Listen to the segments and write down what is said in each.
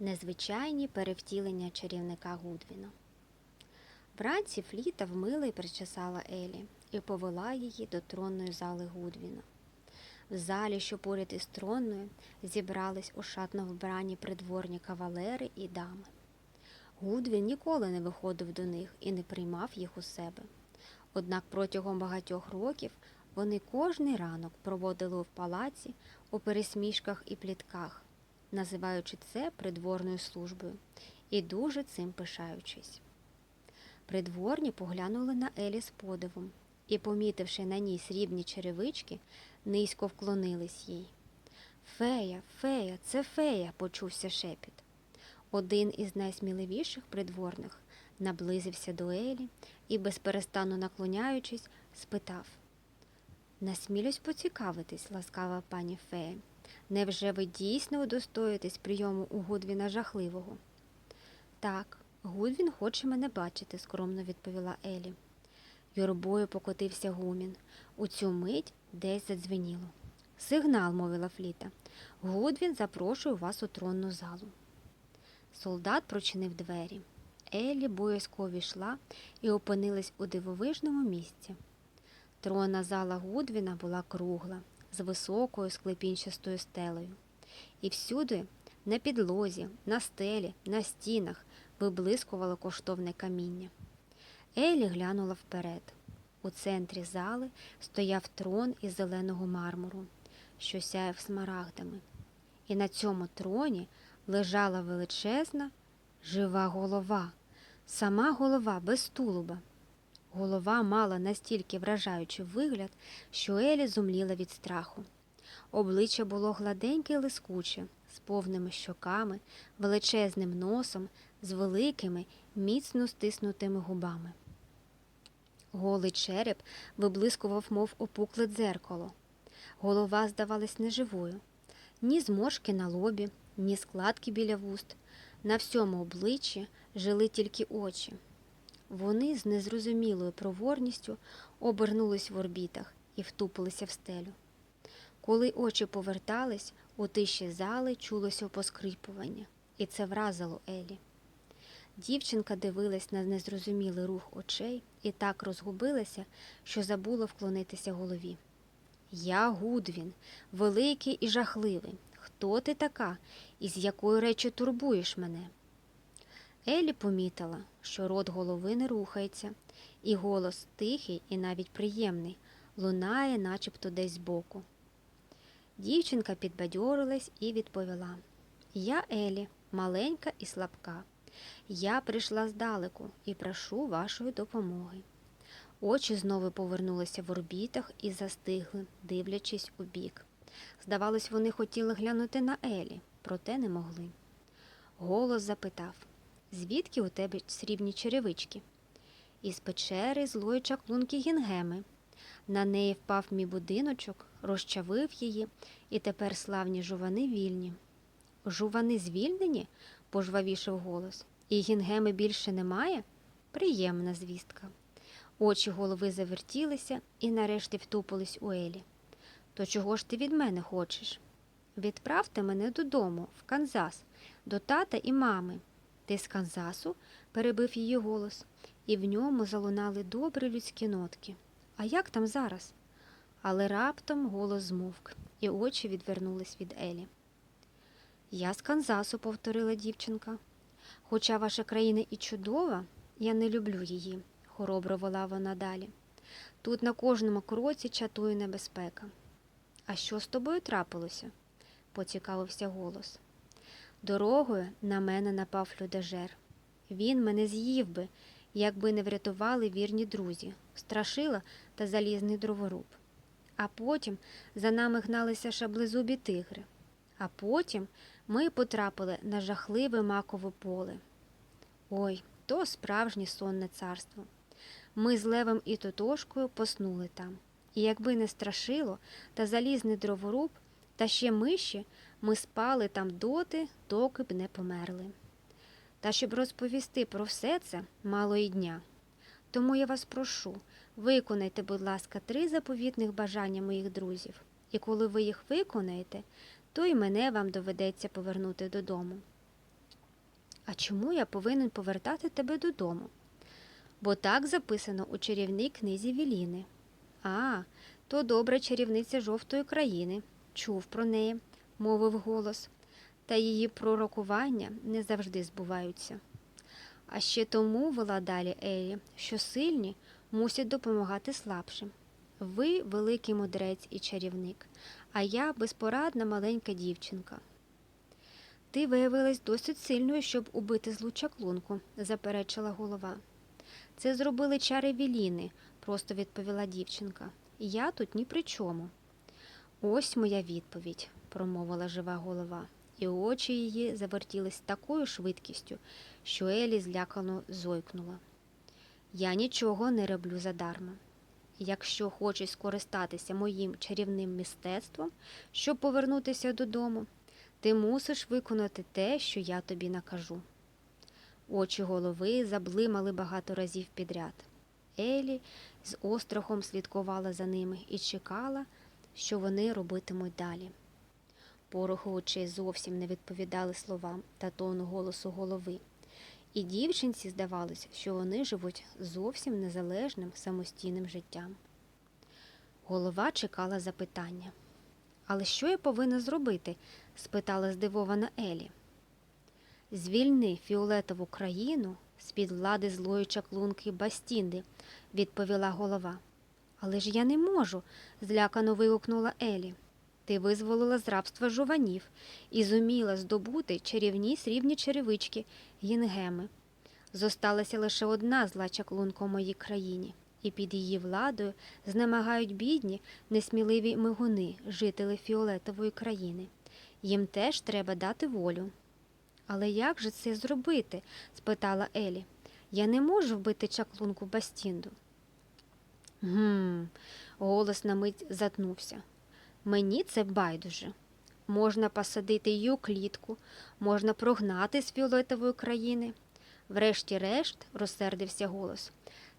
Незвичайні перевтілення чарівника Гудвіна. Вранці Фліта вмила і причесала Елі і повела її до тронної зали Гудвіна. В залі, що поряд із тронною, зібрались у шатно вбрані придворні кавалери і дами. Гудвін ніколи не виходив до них і не приймав їх у себе. Однак протягом багатьох років вони кожний ранок проводили в палаці у пересмішках і плітках, називаючи це придворною службою і дуже цим пишаючись. Придворні поглянули на Елі з подивом і, помітивши на ній срібні черевички, низько вклонились їй. Фея, фея, це фея, почувся шепіт. Один із найсміливіших придворних наблизився до Елі і, безперестану наклоняючись, спитав Насмілюсь поцікавитись, ласкава пані фея. Невже ви дійсно удостоїтесь прийому у Гудвіна жахливого? Так, Гудвін хоче мене бачити, скромно відповіла Елі. Юрбою покотився гумін. У цю мить десь задзвеніло. Сигнал, мовила Фліта. Гудвін запрошує вас у тронну залу. Солдат прочинив двері. Еллі боязко війшла і опинилась у дивовижному місці. Тронна зала Гудвіна була кругла, з високою склепінчастою стелею. І всюди, на підлозі, на стелі, на стінах, виблискувало коштовне каміння. Елі глянула вперед. У центрі зали стояв трон із зеленого мармуру, що сяяв смарагдами. І на цьому троні лежала величезна жива голова, сама голова без тулуба. Голова мала настільки вражаючий вигляд, що Елі зумліла від страху. Обличчя було гладеньке й лискуче, з повними щоками, величезним носом, з великими, міцно стиснутими губами. Голий череп виблискував, мов опукле дзеркало. Голова здавалась неживою. Ні зморшки на лобі, ні складки біля вуст. На всьому обличчі жили тільки очі. Вони з незрозумілою проворністю обернулись в орбітах і втупилися в стелю. Коли очі повертались, у тиші зали чулося поскрипування, і це вразило Елі. Дівчинка дивилась на незрозумілий рух очей і так розгубилася, що забула вклонитися голові. Я Гудвін, великий і жахливий. Хто ти така і з якої речі турбуєш мене? Елі помітила, що рот голови не рухається, і голос тихий і навіть приємний, лунає начебто десь збоку. Дівчинка підбадьорилась і відповіла Я Елі, маленька і слабка. Я прийшла здалеку і прошу вашої допомоги. Очі знову повернулися в орбітах і застигли, дивлячись у бік. Здавалось, вони хотіли глянути на Елі, проте не могли. Голос запитав Звідки у тебе срібні черевички? Із печери злої чаклунки Гінгеми. На неї впав мій будиночок, розчавив її, і тепер славні жувани вільні. Жувани звільнені? пожвавішив голос. І гінгеми більше немає? Приємна звістка. Очі голови завертілися і нарешті втупились у Елі. То чого ж ти від мене хочеш? Відправте мене додому, в Канзас, до тата і мами. Ти з Канзасу? перебив її голос, і в ньому залунали добрі людські нотки. А як там зараз? Але раптом голос змовк, і очі відвернулись від Елі. Я з Канзасу, повторила дівчинка. Хоча ваша країна і чудова, я не люблю її, хоробро вела вона далі. Тут на кожному кроці чатує небезпека. А що з тобою трапилося? поцікавився голос. Дорогою на мене напав людожер. Він мене з'їв би, якби не врятували вірні друзі, страшила та залізний дроворуб. А потім за нами гналися шаблезубі тигри. А потім ми потрапили на жахливе макове поле. Ой, то справжнє сонне царство. Ми з Левом і Тотошкою поснули там. І якби не страшило та залізний дроворуб, та ще миші, ми спали там доти, доки б не померли. Та щоб розповісти про все це, мало й дня. Тому я вас прошу, виконайте, будь ласка, три заповітних бажання моїх друзів, і коли ви їх виконаєте, то й мене вам доведеться повернути додому. А чому я повинен повертати тебе додому? Бо так записано у чарівній книзі Віліни. А, то добра чарівниця жовтої країни. Чув про неї, мовив голос, та її пророкування не завжди збуваються. А ще тому вела далі Елі, що сильні мусять допомагати слабшим. Ви великий мудрець і чарівник, а я безпорадна маленька дівчинка. Ти виявилась досить сильною, щоб убити злу чаклунку, заперечила голова. Це зробили чари Віліни, просто відповіла дівчинка. Я тут ні при чому. Ось моя відповідь, промовила жива голова, і очі її завертілись такою швидкістю, що Елі злякано зойкнула. Я нічого не роблю задарма. Якщо хочеш скористатися моїм чарівним мистецтвом, щоб повернутися додому, ти мусиш виконати те, що я тобі накажу. Очі голови заблимали багато разів підряд. Елі з острахом слідкувала за ними і чекала, що вони робитимуть далі. Порохи очей зовсім не відповідали словам та тону голосу голови, і дівчинці здавалось, що вони живуть зовсім незалежним самостійним життям. Голова чекала запитання. Але що я повинна зробити? спитала здивована Елі. Звільни фіолетову країну з-під влади злої чаклунки Бастінди, відповіла голова. Але ж я не можу, злякано вигукнула Елі. Ти визволила з рабства жуванів і зуміла здобути чарівні срібні черевички гінгеми. Зосталася лише одна зла чаклунка у моїй країні, і під її владою знемагають бідні, несміливі мигуни, жителі фіолетової країни. Їм теж треба дати волю. Але як же це зробити? спитала Елі. Я не можу вбити чаклунку Бастінду. Гм, голос на мить затнувся. Мені це байдуже. Можна посадити її у клітку, можна прогнати з фіолетової країни. Врешті-решт, розсердився голос,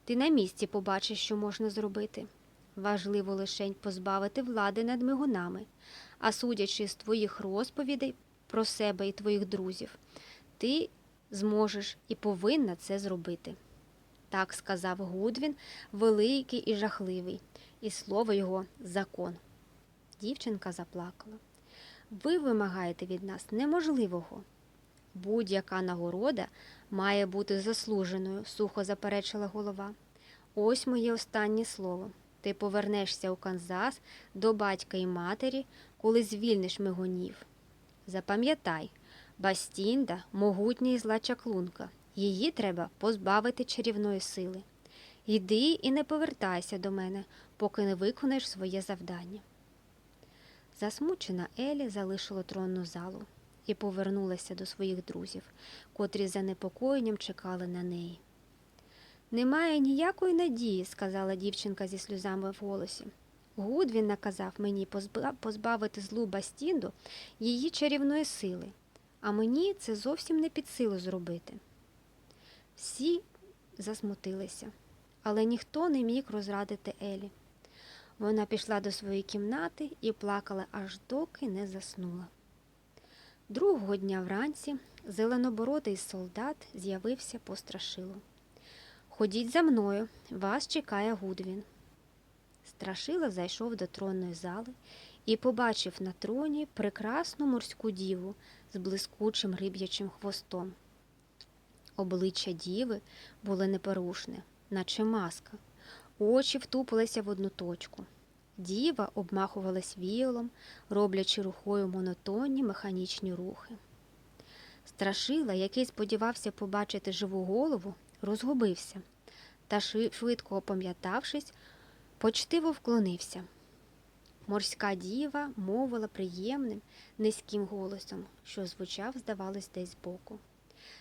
ти на місці побачиш, що можна зробити. Важливо лишень позбавити влади над мигунами, а судячи з твоїх розповідей про себе і твоїх друзів, ти зможеш і повинна це зробити. Так сказав Гудвін, великий і жахливий, і слово його закон. Дівчинка заплакала. Ви вимагаєте від нас неможливого. Будь-яка нагорода має бути заслуженою, сухо заперечила голова. Ось моє останнє слово. Ти повернешся у Канзас до батька і матері, коли звільниш мигунів. Запам'ятай, Бастінда могутня і зла чаклунка. Її треба позбавити чарівної сили. Йди і не повертайся до мене, поки не виконаєш своє завдання. Засмучена Елі залишила тронну залу і повернулася до своїх друзів, котрі з занепокоєнням чекали на неї. Немає ніякої надії, сказала дівчинка зі сльозами в голосі. Гудвін наказав мені позбавити злу Бастінду її чарівної сили, а мені це зовсім не під силу зробити. Всі засмутилися, але ніхто не міг розрадити Елі. Вона пішла до своєї кімнати і плакала аж доки не заснула. Другого дня вранці зеленобородий солдат з'явився по страшилу. Ходіть за мною, вас чекає Гудвін. Страшила зайшов до тронної зали і побачив на троні прекрасну морську діву з блискучим риб'ячим хвостом. Обличчя діви було непорушне, наче маска, очі втупилися в одну точку. Діва обмахувалась віялом, роблячи рукою монотонні механічні рухи. Страшила, який сподівався побачити живу голову, розгубився та, швидко опам'ятавшись, почтиво вклонився. Морська діва мовила приємним, низьким голосом, що звучав, здавалось, десь збоку.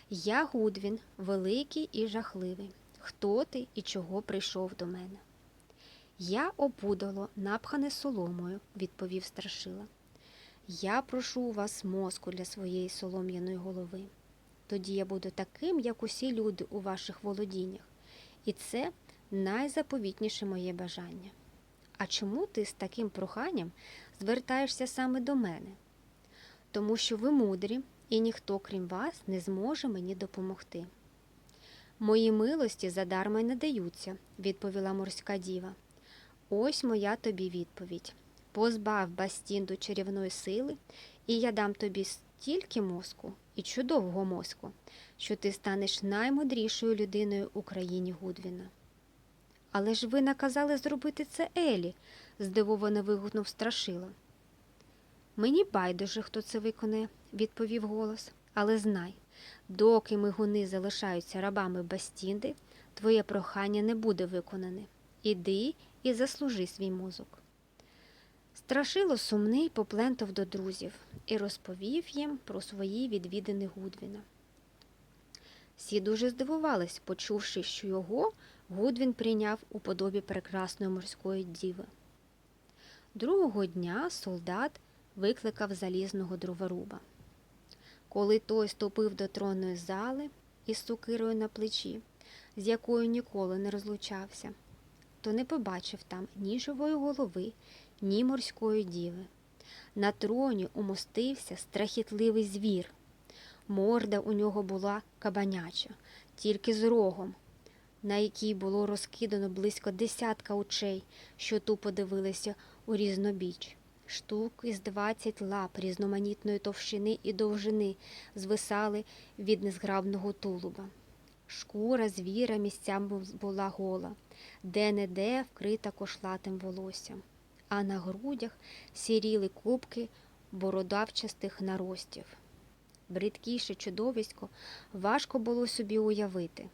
Я Гудвін, великий і жахливий. Хто ти і чого прийшов до мене? Я опудало, напхане соломою, відповів страшила. Я прошу у вас мозку для своєї солом'яної голови. Тоді я буду таким, як усі люди у ваших володіннях, і це найзаповітніше моє бажання. А чому ти з таким проханням звертаєшся саме до мене? Тому що ви мудрі і ніхто, крім вас, не зможе мені допомогти. Мої милості задарма й не даються, відповіла морська діва. Ось моя тобі відповідь. Позбав Бастінду чарівної сили, і я дам тобі стільки мозку і чудового мозку, що ти станеш наймудрішою людиною у країні Гудвіна. Але ж ви наказали зробити це Елі, здивовано вигукнув страшила. Мені байдуже, хто це виконає, відповів голос, але знай, доки мигуни залишаються рабами Бастінди, твоє прохання не буде виконане. Іди і заслужи свій мозок. Страшило сумний поплентав до друзів і розповів їм про свої відвідини Гудвіна. Всі дуже здивувались, почувши, що його Гудвін прийняв у подобі прекрасної морської діви. Другого дня солдат викликав залізного дроворуба. Коли той ступив до тронної зали із сукирою на плечі, з якою ніколи не розлучався, то не побачив там ні живої голови, ні морської діви. На троні умостився страхітливий звір. Морда у нього була кабаняча, тільки з рогом, на якій було розкидано близько десятка очей, що тупо дивилися у різнобіч. Штук із двадцять лап різноманітної товщини і довжини звисали від незграбного тулуба. Шкура звіра місцями була гола, де-не-де вкрита кошлатим волоссям, а на грудях сіріли кубки бородавчастих наростів. Бридкіше чудовисько важко було собі уявити.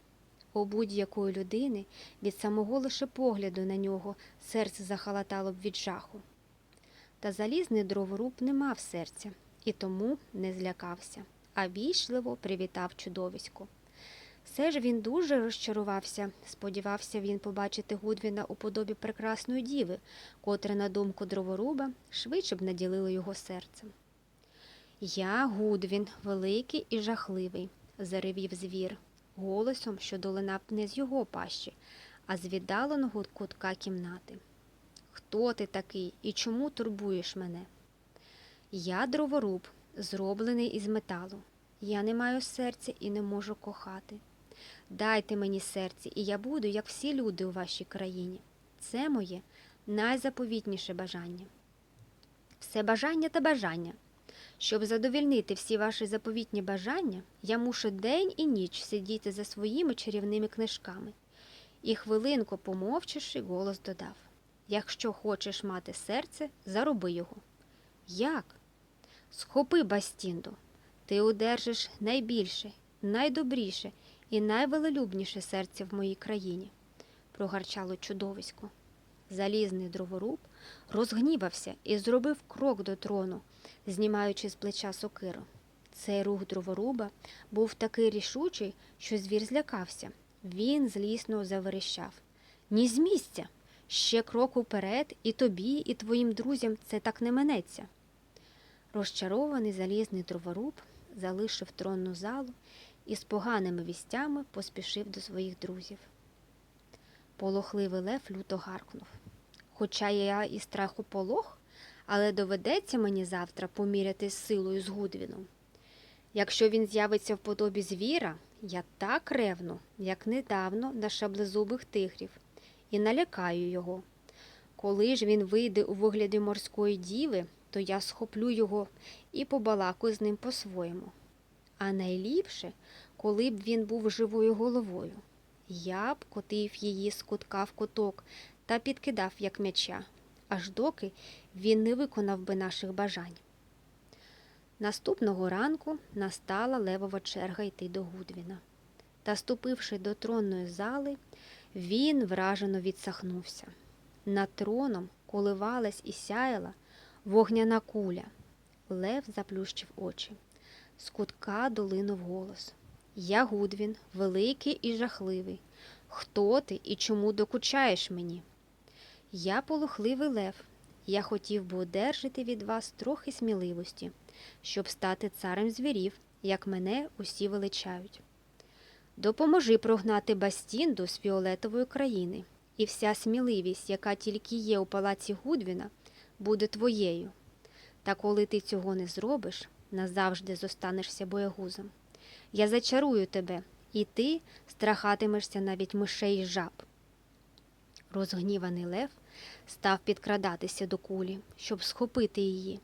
У будь-якої людини від самого лише погляду на нього серце захалатало б від жаху. Та залізний дроворуб не мав серця і тому не злякався, а вічливо привітав чудовисько. Все ж він дуже розчарувався, сподівався він побачити Гудвіна у подобі прекрасної діви, котра, на думку дроворуба, швидше б наділила його серцем. Я Гудвін, великий і жахливий, заревів звір, голосом, що долинав не з його пащі, а з віддаленого кутка кімнати. Хто ти такий і чому турбуєш мене? Я дроворуб, зроблений із металу. Я не маю серця і не можу кохати. Дайте мені серце, і я буду, як всі люди у вашій країні. Це моє найзаповітніше бажання. Все бажання та бажання. Щоб задовільнити всі ваші заповітні бажання, я мушу день і ніч сидіти за своїми чарівними книжками. І хвилинку помовчивши, голос додав Якщо хочеш мати серце, зароби його. Як? Схопи Бастінду. Ти одержиш найбільше, найдобріше і найвелелюбніше серце в моїй країні, прогарчало чудовисько. Залізний дроворуб розгнівався і зробив крок до трону, знімаючи з плеча сокиру. Цей рух дроворуба був такий рішучий, що звір злякався. Він злісно заверещав. Ні з місця! Ще крок уперед, і тобі, і твоїм друзям це так не минеться. Розчарований залізний дроворуб залишив тронну залу і з поганими вістями поспішив до своїх друзів. Полохливий лев люто гаркнув. Хоча я і страху полох, але доведеться мені завтра поміряти силою з Гудвіном. Якщо він з'явиться в подобі звіра, я так ревну, як недавно на шаблезубих тигрів, і налякаю його. Коли ж він вийде у вигляді морської діви, то я схоплю його і побалакую з ним по-своєму. А найліпше, коли б він був живою головою. Я б котив її з кутка в куток та підкидав, як м'яча, аж доки він не виконав би наших бажань. Наступного ранку настала левова черга йти до Гудвіна. Та, ступивши до тронної зали, він вражено відсахнувся. Над троном коливалась і сяяла вогняна куля. Лев заплющив очі. З кутка долинув голос. Я Гудвін, великий і жахливий. Хто ти і чому докучаєш мені? Я полохливий лев. Я хотів би одержати від вас трохи сміливості, щоб стати царем звірів, як мене усі величають. Допоможи прогнати Бастінду з фіолетової країни, і вся сміливість, яка тільки є у палаці Гудвіна, буде твоєю. Та коли ти цього не зробиш, назавжди зостанешся боягузом. Я зачарую тебе, і ти страхатимешся навіть мишей і жаб. Розгніваний лев став підкрадатися до кулі, щоб схопити її,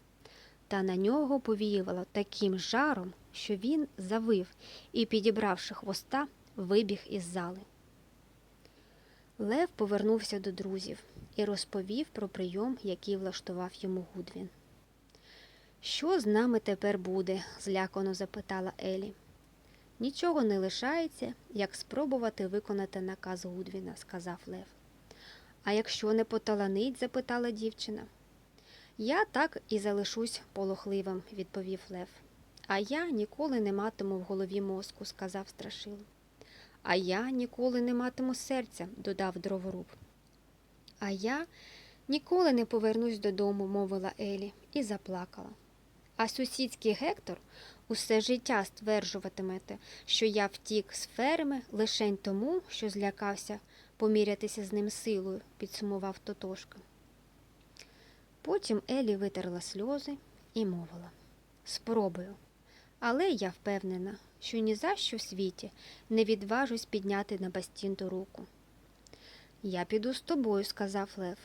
та на нього повіювало таким жаром, що він завив і, підібравши хвоста, вибіг із зали. Лев повернувся до друзів і розповів про прийом, який влаштував йому Гудвін. Що з нами тепер буде? злякано запитала Елі. Нічого не лишається, як спробувати виконати наказ Гудвіна, сказав Лев. А якщо не поталанить? запитала дівчина. Я так і залишусь полохливим, відповів Лев. А я ніколи не матиму в голові мозку, сказав Страшило. А я ніколи не матиму серця, додав дроворуб. А я ніколи не повернусь додому, мовила Елі, і заплакала. А сусідський Гектор усе життя стверджуватимете, що я втік з ферми лишень тому, що злякався помірятися з ним силою, підсумував Тотошка. Потім Елі витерла сльози і мовила Спробую. Але я впевнена, що ні за що в світі не відважусь підняти на Бастінту руку. Я піду з тобою, сказав Лев,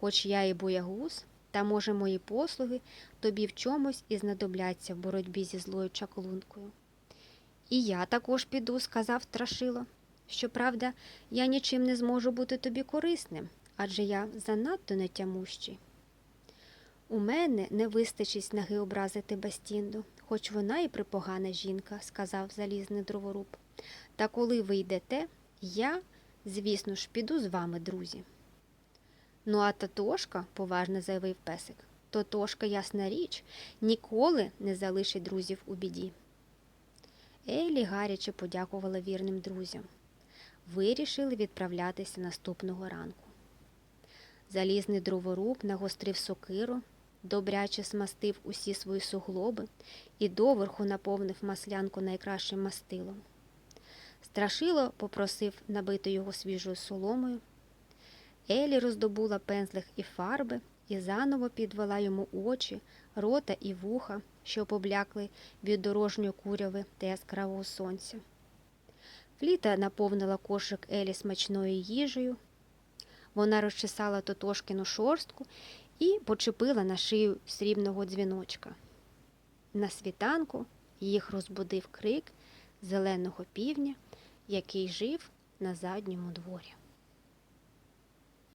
хоч я і боягуз, та, може, мої послуги тобі в чомусь і знадобляться в боротьбі зі злою чаклункою. І я також піду, сказав Страшило. Щоправда, я нічим не зможу бути тобі корисним, адже я занадто нетямущий. У мене не вистачить снаги образити Бастінду, хоч вона і припогана жінка, сказав залізний дроворуб. Та коли ви йдете, я, звісно ж, піду з вами, друзі. Ну, а Татошка, поважно заявив песик, Тотошка, ясна річ, ніколи не залишить друзів у біді. Елі гаряче подякувала вірним друзям. Вирішили відправлятися наступного ранку. Залізний дроворуб нагострив сокиру, добряче смастив усі свої суглоби і доверху наповнив маслянку найкращим мастилом. Страшило попросив набити його свіжою соломою. Елі роздобула пензлих і фарби і заново підвела йому очі, рота і вуха, що поблякли від дорожньої куряви та яскравого сонця. Фліта наповнила кошик Елі смачною їжею. Вона розчесала Тотошкину шорстку і почепила на шию срібного дзвіночка. На світанку їх розбудив крик зеленого півня, який жив на задньому дворі.